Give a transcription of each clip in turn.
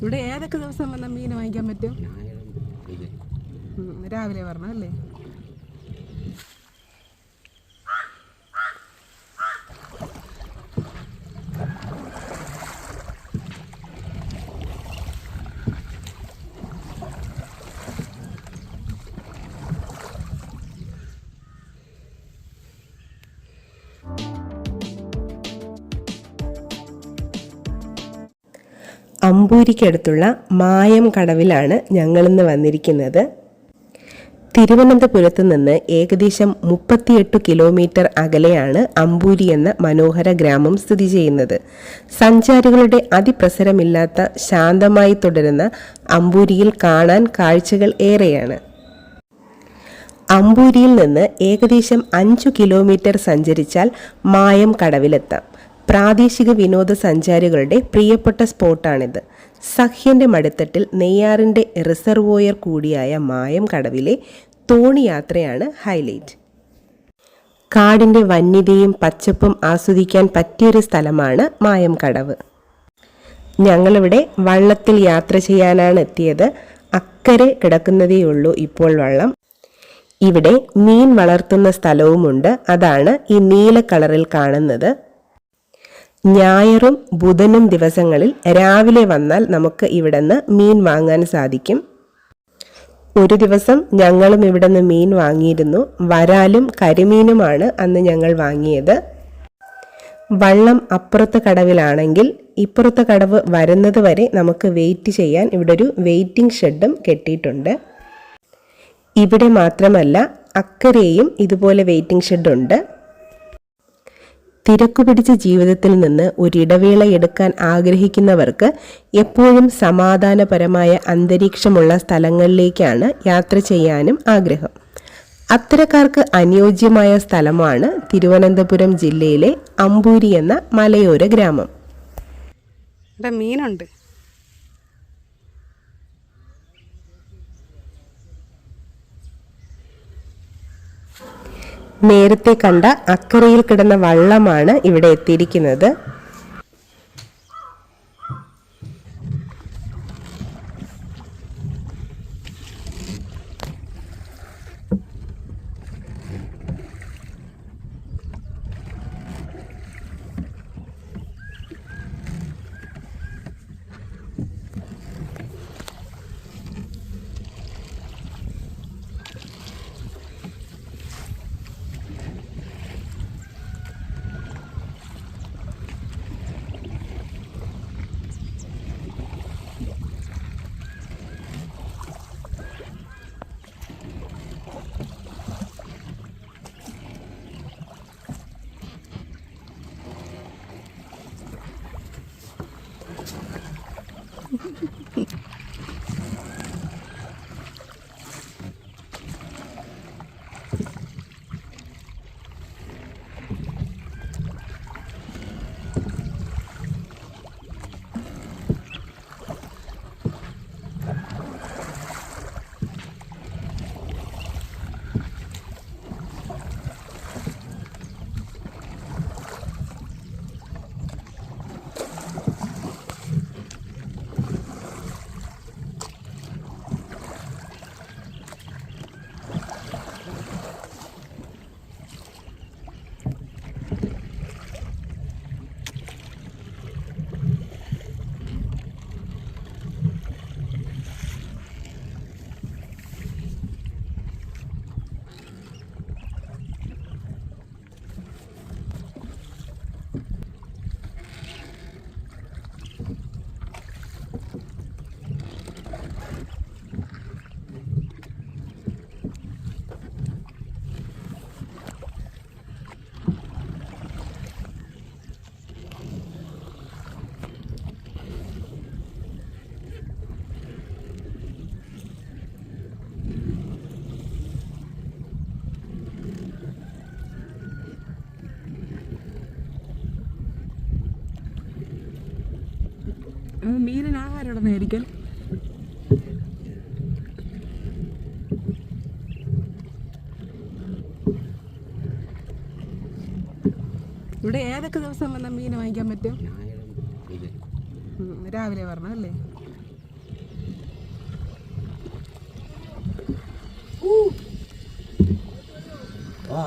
ഇവിടെ ഏതൊക്കെ ദിവസം വന്നാൽ മീൻ വാങ്ങിക്കാൻ പറ്റും? രാവിലെ വരണം അമ്പൂരിക്കടുത്തുള്ള മായം കടവിലാണ് ഞങ്ങളിന്ന് വന്നിരിക്കുന്നത്. തിരുവനന്തപുരത്ത് നിന്ന് ഏകദേശം മുപ്പത്തിയെട്ട് കിലോമീറ്റർ അകലെയാണ് അമ്പൂരി എന്ന മനോഹര ഗ്രാമം സ്ഥിതി ചെയ്യുന്നത്. സഞ്ചാരികളുടെ അതിപ്രസരമില്ലാത്ത ശാന്തമായി തുടരുന്ന അമ്പൂരിയിൽ കാണാൻ കാഴ്ചകൾ ഏറെയാണ്. അമ്പൂരിയിൽ നിന്ന് ഏകദേശം അഞ്ചു കിലോമീറ്റർ സഞ്ചരിച്ചാൽ മായം കടവിലെത്താം. പ്രാദേശിക വിനോദസഞ്ചാരികളുടെ പ്രിയപ്പെട്ട സ്പോട്ടാണിത്. സഹ്യന്റെ മടിത്തട്ടിൽ നെയ്യാറിന്റെ റിസർവോയർ കൂടിയായ മായം കടവിലെ തോണി യാത്രയാണ് ഹൈലൈറ്റ്. കാടിന്റെ വന്യതയും പച്ചപ്പും ആസ്വദിക്കാൻ പറ്റിയൊരു സ്ഥലമാണ് മായം കടവ്. ഞങ്ങളിവിടെ വള്ളത്തിൽ യാത്ര ചെയ്യാനാണ് എത്തിയത്. അക്കരെ കിടക്കുന്നതേയുള്ളൂ ഇപ്പോൾ വള്ളം. ഇവിടെ മീൻ വളർത്തുന്ന സ്ഥലവുമുണ്ട്. അതാണ് ഈ നീല കളറിൽ കാണുന്നത്. ഞായറും ബുധനും ദിവസങ്ങളിൽ രാവിലെ വന്നാൽ നമുക്ക് ഇവിടുന്ന് മീൻ വാങ്ങാൻ സാധിക്കും. ഒരു ദിവസം ഞങ്ങളും ഇവിടുന്ന് മീൻ വാങ്ങിയിരുന്നു. വരാലും കരിമീനുമാണ് അന്ന് ഞങ്ങൾ വാങ്ങിയത്. വള്ളം അപ്പുറത്തെ കടവിലാണെങ്കിൽ ഇപ്പുറത്തെ കടവ് വരുന്നത് വരെ നമുക്ക് വെയിറ്റ് ചെയ്യാൻ ഇവിടെ ഒരു വെയിറ്റിംഗ് ഷെഡും കെട്ടിയിട്ടുണ്ട്. ഇവിടെ മാത്രമല്ല അക്കരെയും ഇതുപോലെ വെയിറ്റിംഗ് ഷെഡുണ്ട് തിരക്കു പിടിച്ച ജീവിതത്തിൽ നിന്ന് ഒരിടവേള എടുക്കാൻ ആഗ്രഹിക്കുന്നവർക്ക് എപ്പോഴും സമാധാനപരമായ അന്തരീക്ഷമുള്ള സ്ഥലങ്ങളിലേക്കാണ് യാത്ര ചെയ്യാനും ആഗ്രഹം. അത്തരക്കാർക്ക് അനുയോജ്യമായ സ്ഥലമാണ് തിരുവനന്തപുരം ജില്ലയിലെ അമ്പൂരി എന്ന മലയോര ഗ്രാമം. മീനുണ്ട്. നേരത്തെ കണ്ട അക്കരയിൽ കിടന്ന വള്ളമാണ് ഇവിടെ എത്തിയിരിക്കുന്നത്. അപ്പോൾ മീനിന് ആഹാരം ഇവിടെ ഇവിടെ ഏതൊക്കെ ദിവസം വന്നാൽ മീൻ വാങ്ങിക്കാൻ പറ്റും? രാവിലെ പറഞ്ഞു അല്ലേ? ആ.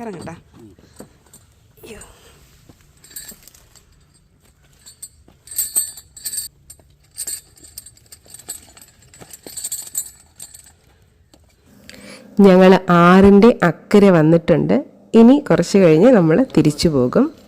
ഇറങ്ങട്ടാ. ഞങ്ങൾ ആറിന്റെ അക്കരെ വന്നിട്ടുണ്ട്. ഇനി കുറച്ച് കഴിഞ്ഞ് നമ്മൾ തിരിച്ചു പോകും.